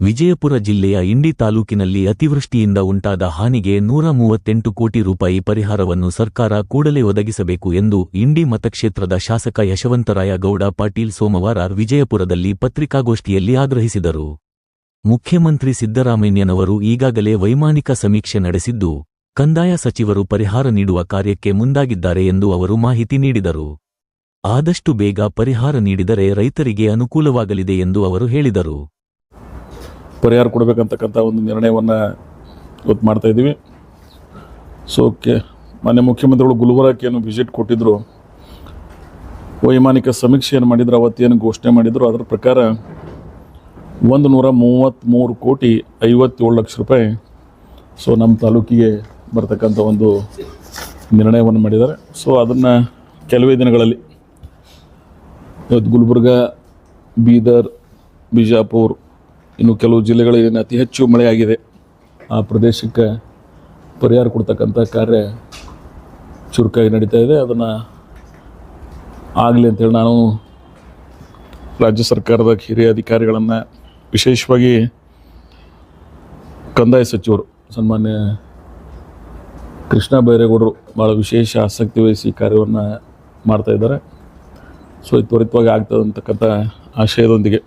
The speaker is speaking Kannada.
ವಿಜಯಪುರ ಜಿಲ್ಲೆಯ ಇಂಡಿ ತಾಲೂಕಿನಲ್ಲಿ ಅತಿವೃಷ್ಟಿಯಿಂದ ಉಂಟಾದ ಹಾನಿಗೆ ನೂರ ಮೂವತ್ತೆಂಟು ಕೋಟಿ ರೂಪಾಯಿ ಪರಿಹಾರವನ್ನು ಸರ್ಕಾರ ಕೂಡಲೇ ಒದಗಿಸಬೇಕು ಎಂದು ಇಂಡಿ ಮತಕ್ಷೇತ್ರದ ಶಾಸಕ ಯಶವಂತರಾಯ ಗೌಡ ಪಾಟೀಲ್ ಸೋಮವಾರ ವಿಜಯಪುರದಲ್ಲಿ ಪತ್ರಿಕಾಗೋಷ್ಠಿಯಲ್ಲಿ ಆಗ್ರಹಿಸಿದರು. ಮುಖ್ಯಮಂತ್ರಿ ಸಿದ್ದರಾಮಯ್ಯನವರು ಈಗಾಗಲೇ ವೈಮಾನಿಕ ಸಮೀಕ್ಷೆ ನಡೆಸಿದ್ದು, ಕಂದಾಯ ಸಚಿವರು ಪರಿಹಾರ ನೀಡುವ ಕಾರ್ಯಕ್ಕೆ ಮುಂದಾಗಿದ್ದಾರೆ ಎಂದು ಅವರು ಮಾಹಿತಿ ನೀಡಿದರು. ಆದಷ್ಟು ಬೇಗ ಪರಿಹಾರ ನೀಡಿದರೆ ರೈತರಿಗೆ ಅನುಕೂಲವಾಗಲಿದೆ ಎಂದು ಅವರು ಹೇಳಿದರು. ಪರಿಹಾರ ಕೊಡಬೇಕಂತಕ್ಕಂಥ ಒಂದು ನಿರ್ಣಯವನ್ನು ಇವತ್ತು ಮಾಡ್ತಾ ಇದ್ದೀವಿ. So okay. ಮಾನ್ಯ ಮುಖ್ಯಮಂತ್ರಿಗಳು ಗುಲ್ಬರ್ಗಕ್ಕೆ ಏನು ವಿಸಿಟ್ ಕೊಟ್ಟಿದ್ದರು ವೈಮಾನಿಕ ಸಮೀಕ್ಷೆಯನ್ನು ಮಾಡಿದ್ರು, ಅವತ್ತೇನು ಘೋಷಣೆ ಮಾಡಿದ್ರು, ಅದರ ಪ್ರಕಾರ ಒಂದು ನೂರ ಮೂವತ್ತ್ಮೂರು ಕೋಟಿ ಐವತ್ತೇಳು ಲಕ್ಷ ರೂಪಾಯಿ ಸೊ, ನಮ್ಮ ತಾಲೂಕಿಗೆ ಬರ್ತಕ್ಕಂಥ ಒಂದು ನಿರ್ಣಯವನ್ನು ಮಾಡಿದ್ದಾರೆ. ಸೊ ಅದನ್ನು ಕೆಲವೇ ದಿನಗಳಲ್ಲಿ ಇವತ್ತು ಗುಲ್ಬರ್ಗ, ಬೀದರ್, ಬಿಜಾಪುರ್ ಇನ್ನು ಕೆಲವು ಜಿಲ್ಲೆಗಳಲ್ಲಿ ಅತಿ ಹೆಚ್ಚು ಮಳೆಯಾಗಿದೆ. ಆ ಪ್ರದೇಶಕ್ಕೆ ಪರಿಹಾರ ಕೊಡ್ತಕ್ಕಂಥ ಕಾರ್ಯ ಚುರುಕಾಗಿ ನಡೀತಾ ಇದೆ. ಅದನ್ನು ಆಗಲಿ ಅಂತೇಳಿ ನಾನು ರಾಜ್ಯ ಸರ್ಕಾರದ ಹಿರಿಯ ಅಧಿಕಾರಿಗಳನ್ನು ವಿಶೇಷವಾಗಿ ಕಂದಾಯ ಸಚಿವರು, ಸನ್ಮಾನ್ಯ ಕೃಷ್ಣ ಬೈರೇಗೌಡರು ಭಾಳ ವಿಶೇಷ ಆಸಕ್ತಿ ವಹಿಸಿ ಕಾರ್ಯವನ್ನು ಮಾಡ್ತಾಯಿದ್ದಾರೆ ಸೊ ತ್ವರಿತವಾಗಿ ಆಗ್ತದೆ ಅಂತಕ್ಕಂಥ ಆಶಯದೊಂದಿಗೆ